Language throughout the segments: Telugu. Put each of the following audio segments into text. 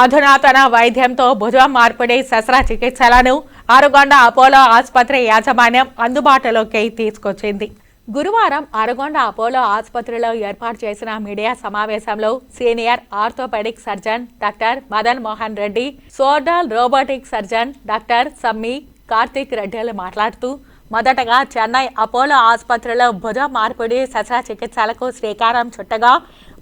అధునాతన వైద్యంతో భుజం మార్పిడి శస్త్రచికిత్సలను అరగొండ అపోలో ఆసుపత్రి యాజమాన్యం అందుబాటులోకి తీసుకొచ్చింది. గురువారం అరగొండ అపోలో ఆసుపత్రిలో ఏర్పాటు చేసిన మీడియా సమావేశంలో senior orthopaedic surgeon doctor Madan Mohan Reddy సోర్డల్ robotic surgeon doctor Sammi Karthik రెడ్డిలు మాట్లాడుతూ మొదటగా చెన్నై అపోలో ఆసుపత్రిలో భుజ మార్పిడి శస్త్రచికిత్సలకు శ్రీకారం చుట్టగా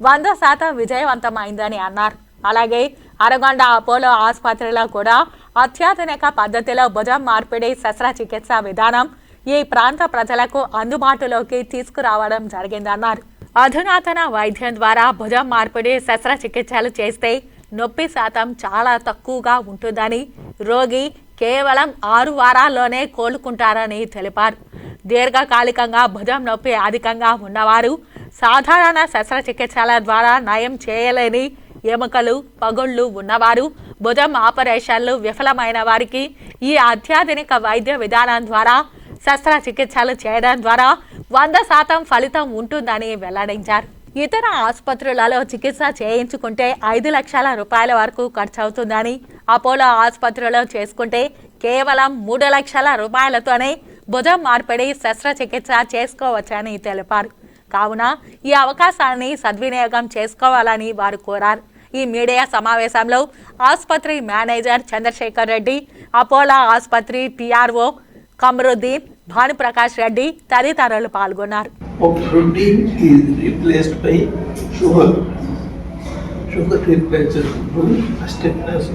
వంద శాతం విజయవంతమైందని అన్నారు. అలాగే అరగొండ అపోలో ఆసుపత్రిలో కూడా అత్యాధునిక పద్ధతిలో భుజం మార్పిడి శస్త్రచికిత్స విధానం ఈ ప్రాంత ప్రజలకు అందుబాటులోకి తీసుకురావడం జరిగిందన్నారు. అధునాతన వైద్యం ద్వారా భుజం మార్పిడి శస్త్రచికిత్సలు చేస్తే నొప్పి శాతం చాలా తక్కువగా ఉంటుందని రోగి కేవలం ఆరు వారాల్లోనే కోలుకుంటారని తెలిపారు. దీర్ఘకాలికంగా భుజం నొప్పి అధికంగా ఉన్నవారు సాధారణ శస్త్రచికిత్సల ద్వారా నయం చేయలేని ఎముకలు పగుళ్ళు ఉన్నవారు భుజం ఆపరేషన్లు విఫలమైన వారికి ఈ అత్యాధునిక వైద్య విధానం ద్వారా శస్త్రచికిత్సలు చేయడం ద్వారా వంద శాతం ఫలితం ఉంటుందని వెల్లడించారు. ఇతర ఆసుపత్రులలో చికిత్స చేయించుకుంటే ఐదు లక్షల రూపాయల వరకు ఖర్చు అవుతుందని అపోలో ఆసుపత్రిలో చేసుకుంటే కేవలం మూడు లక్షల రూపాయలతోనే భుజం మార్పిడి శస్త్రచికిత్స చేసుకోవచ్చని తెలిపారు. కావున ఈ అవకాశాన్ని సద్వినియోగం చేసుకోవాలని వారు కోరారు. ఈ మీడియా సమావేశంలో ఆసుపత్రి మేనేజర్ చంద్రశేఖర్ రెడ్డి అపోలో ఆసుపత్రి పిఆర్ఓ కమరుద్దీన్ భానుప్రకాష్ రెడ్డి తదితరులు పాల్గొన్నారు. Of protein is replaced by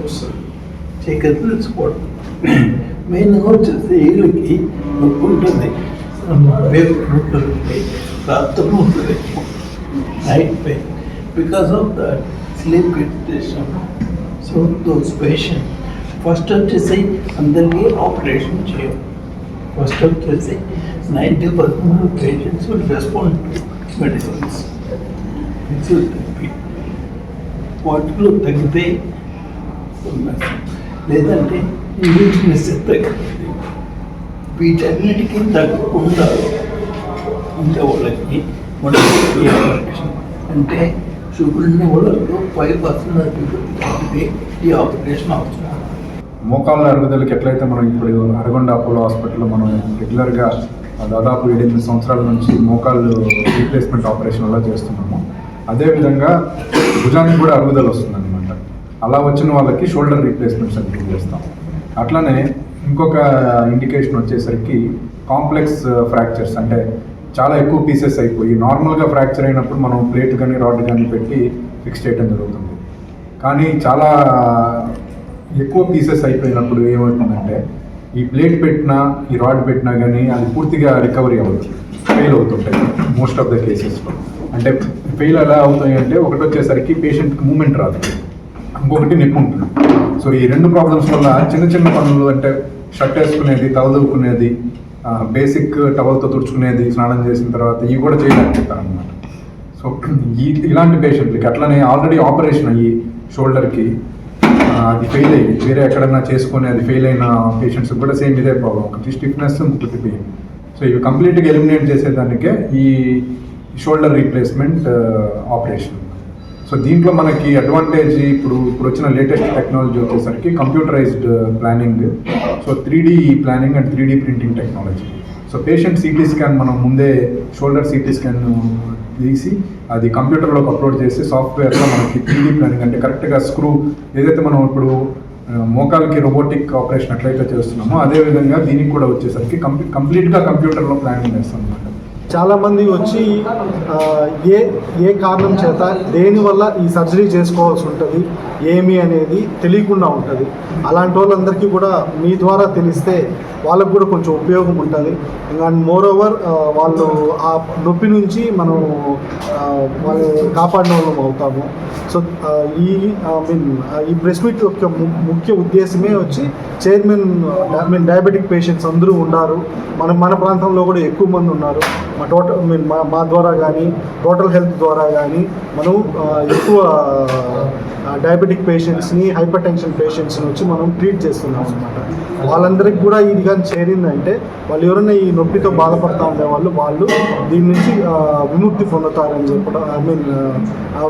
వస్తుంది చికెన్ తీసుకోవడం మెయిన్గా వచ్చేసి వీళ్ళకి నొప్పి ఉంటుంది. వేపు నొప్పులు ఉంటాయి. రాత్రి ఉంటుంది night pain because of the sleep meditation so those patient first వచ్చేసి అందరికీ ఆపరేషన్ చేయం. ఫస్ట్ వచ్చేసి ninety percent patients will respond to medicines వాటిలో తగ్గితే లేదంటే ఇంగ్లీష్నెస్ తగ్గితే వీటన్నిటికీ తగ్గకుండా ఉండే వాళ్ళకి ఆపరేషన్ అంటే షుగర్ ఉన్న ఫైవ్ పర్సెంట్ ఈ ఆపరేషన్ అవుతున్నారు మోకాళ్ళ అరుగుదలకి ఎట్లయితే మనం ఇప్పుడు అరగొండ అపోలో హాస్పిటల్లో మనం రెగ్యులర్గా దాదాపు ఏడెనిమిది సంవత్సరాల నుంచి మోకాళ్ళు రీప్లేస్మెంట్ ఆపరేషన్ అలా చేస్తున్నాము. అదేవిధంగా భుజానికి కూడా అరుగుదల వస్తుందన్నమాట. అలా వచ్చిన వాళ్ళకి షోల్డర్ రీప్లేస్మెంట్ సర్జరీ చేస్తాం. అట్లనే ఇంకొక ఇండికేషన్ వచ్చేసరికి కాంప్లెక్స్ ఫ్రాక్చర్స్ అంటే చాలా ఎక్కువ పీసెస్ అయిపోయి నార్మల్గా ఫ్రాక్చర్ అయినప్పుడు మనం ప్లేట్ కానీ రాడ్ కానీ పెట్టి ఫిక్స్ చేయడం జరుగుతుంది. కానీ చాలా ఎక్కువ పీసెస్ అయిపోయినప్పుడు ఏమవుతుందంటే ఈ ప్లేట్ పెట్టినా ఈ రాడ్ పెట్టినా కానీ అది పూర్తిగా రికవరీ అవ్వదు ఫెయిల్ అవుతుంటాయి మోస్ట్ ఆఫ్ ద కేసెస్లో అంటే ఫెయిల్ ఎలా అవుతాయి అంటే ఒకటి వచ్చేసరికి పేషెంట్కి మూమెంట్ రాదు. ఇంకొకటి నొప్పి ఉంటుంది. సో ఈ రెండు ప్రాబ్లమ్స్ వల్ల చిన్న చిన్న పనులు అంటే షర్ట్ వేసుకునేది తలదూకునేది బేసిక్ టవల్తో తుడుచుకునేది స్నానం చేసిన తర్వాత ఇవి కూడా చేయలేకపోతాను అనమాట సో ఈ ఇలాంటి పేషెంట్లకి అట్లనే ఆల్రెడీ ఆపరేషన్ అయ్యి షోల్డర్కి అది ఫెయిల్ అయ్యి వేరే ఎక్కడన్నా చేసుకొని అది ఫెయిల్ అయిన పేషెంట్స్ కూడా సేమ్ ఇదే ప్రాబ్లం ఒకటి స్టిఫ్నెస్ ఇంకొకటి పెయిన్ సో ఇవి కంప్లీట్గా ఎలిమినేట్ చేసేదానికే ఈ షోల్డర్ రీప్లేస్మెంట్ ఆపరేషన్ సో దీంట్లో మనకి అడ్వాంటేజ్ ఇప్పుడు ఇప్పుడు వచ్చిన లేటెస్ట్ టెక్నాలజీ వచ్చేసరికి computerised planning so three planning and three printing technology so patient CT scan మనం ముందే షోల్డర్ సిటీ స్కాన్ తీసి అది కంప్యూటర్లోకి అప్లోడ్ చేసి సాఫ్ట్వేర్లో మనకి త్రీ ప్లానింగ్ అంటే కరెక్ట్గా స్క్రూ ఏదైతే మనం ఇప్పుడు uh, మోకాలకి రోబోటిక్ ఆపరేషన్ ఎట్లయితే చేస్తున్నామో అదే విధంగా దీనికి కూడా వచ్చేసరికి కంప్లీట్ కంప్లీట్గా కంప్యూటర్లో ప్లానింగ్ చేస్తాం అనమాట చాలామంది వచ్చి ఏ ఏ కారణం చేత దేనివల్ల ఈ సర్జరీ చేసుకోవాల్సి ఉంటుంది ఏమి అనేది తెలియకుండా ఉంటుంది. అలాంటి వాళ్ళందరికీ కూడా మీ ద్వారా తెలిస్తే వాళ్ళకు కూడా కొంచెం ఉపయోగం ఉంటుంది. అండ్ మోర్ ఓవర్ వాళ్ళు ఆ నొప్పి నుంచి మనం వాళ్ళు కాపాడిన వాళ్ళం అవుతాము. సో ఈ ఐ మీన్ ఈ బ్రెస్ట్ మీట్ యొక్క ముఖ్య ఉద్దేశమే వచ్చి chairman I mean diabetic patients అందరూ ఉన్నారు మన మన ప్రాంతంలో కూడా ఎక్కువ మంది ఉన్నారు. మా టోటల్ మీన్ మా మా ద్వారా కానీ టోటల్ హెల్త్ ద్వారా కానీ మనం ఎక్కువ డయాబెటిక్ పేషెంట్స్ని హైపర్ టెన్షన్ పేషెంట్స్ని వచ్చి మనం ట్రీట్ చేస్తున్నాం అనమాట వాళ్ళందరికీ కూడా ఇది కానీ చేరిందంటే వాళ్ళు ఎవరైనా ఈ నొప్పితో బాధపడతా ఉండే వాళ్ళు వాళ్ళు దీని నుంచి విముక్తి పొందుతారని చెప్పడం ఐ మీన్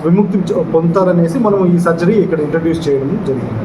విముక్తి పొందుతారనేసి మనం ఈ సర్జరీ ఇక్కడ ఇంట్రడ్యూస్ చేయడం జరిగింది.